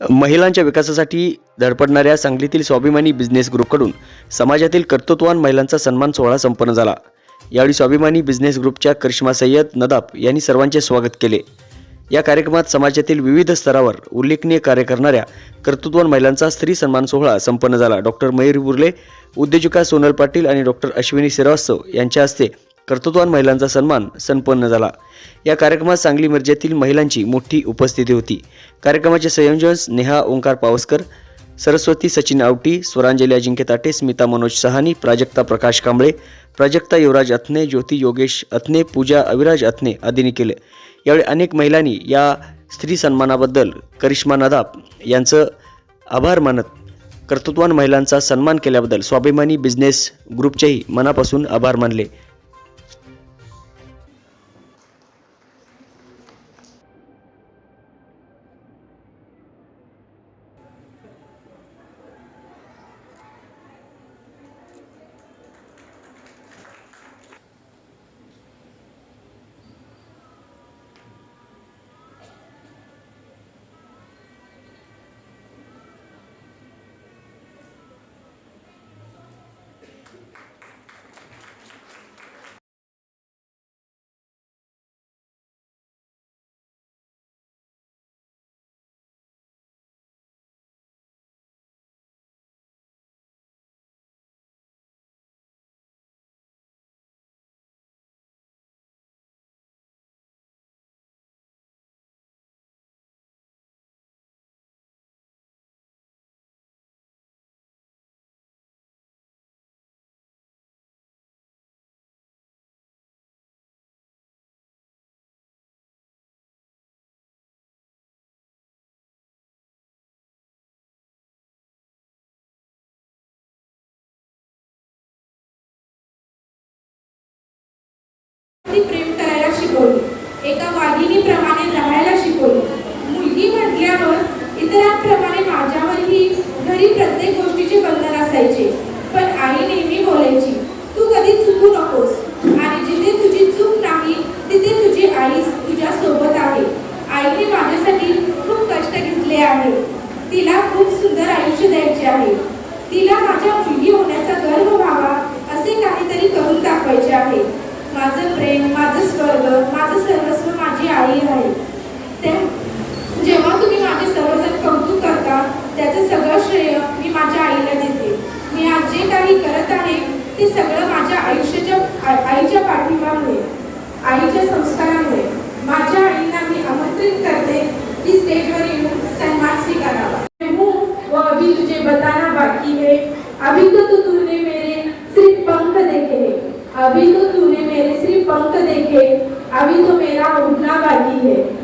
महिलांच्या विकासासाठी धडपडणाऱ्या सांगलीतील स्वाभिमानी बिझनेस ग्रुपकडून समाजातील कर्तृत्वान महिलांचा सन्मान सोहळा संपन्न झाला. यावेळी स्वाभिमानी बिझनेस ग्रुपच्या करिश्मा सय्यद नदाब यांनी सर्वांचे स्वागत केले. या कार्यक्रमात समाजातील विविध स्तरावर उल्लेखनीय कार्य करणाऱ्या कर्तृत्वान महिलांचा स्त्री सन्मान सोहळा संपन्न झाला. डॉक्टर मयूर बुर्ले उद्योजिका सोनल पाटील आणि डॉक्टर अश्विनी श्रीवास्तव यांच्या हस्ते कर्तृत्वान महिलांचा सन्मान संपन्न झाला. या कार्यक्रमात सांगली मिरजेतील महिलांची मोठी उपस्थिती होती. कार्यक्रमाचे संयोजन नेहा ओंकार पावसकर सरस्वती सचिन आवटी स्वरांजली अजिंक्य ताटे स्मिता मनोज सहानी प्राजक्ता प्रकाश कांबळे प्राजक्ता युवराज अथने ज्योती योगेश अथने पूजा अविराज अथने आदींनी केले. यावेळी अनेक महिलांनी या स्त्री सन्मानाबद्दल करिश्मा नदाब यांचं आभार मानत कर्तृत्वान महिलांचा सन्मान केल्याबद्दल स्वाभिमानी बिझनेस ग्रुपचेही मनापासून आभार मानले. ती प्रेम करायला शिकवली. एका वाघिणीप्रमाणे राहायला शिकवली. मुलगी म्हटल्यावर इतरांप्रमाणे माझ्यावरही घरी प्रत्येक गोष्टीचे बंधन असायचे. पण आई नेहमी बोलायची तू कधी चुकू नकोस. आणि जिथे तुझी चूक नाही तिथे तुझी आई तुझ्या सोबत आहे. आईने माझ्यासाठी खूप कष्ट घेतले आहे. तिला खूप सुंदर आयुष्य द्यायचे आहे. तिला माझ्या मुलगी होण्याचा गर्व व्हावा असे काहीतरी करून दाखवायचे आहे माझं प्रेम माझं स्वर्ग माझं सर्वस्व माझी आई आहे जेव्हा तुम्ही माझे सर्वजण कौतुक करता त्याचं सगळं श्रेय मी माझ्या आईला देते. मी आज जे काही करत आहे ते सगळं माझ्या आयुष्याच्या आईच्या पाठिंबामुळे आईच्या संस्कारामुळे माझ्या आईला मी आमंत्रित करते. की स्टेजवर येऊन सन्मान स्वीकारावा. मैं हूँ अभी तुझे बताना बाकी है. अभी तो तू तूने मेरे सिर्फ पंख देखे. अभी तो तूने मेरे सिर्फ पंख देखे. अभी तो मेरा उड़ना बाकी है।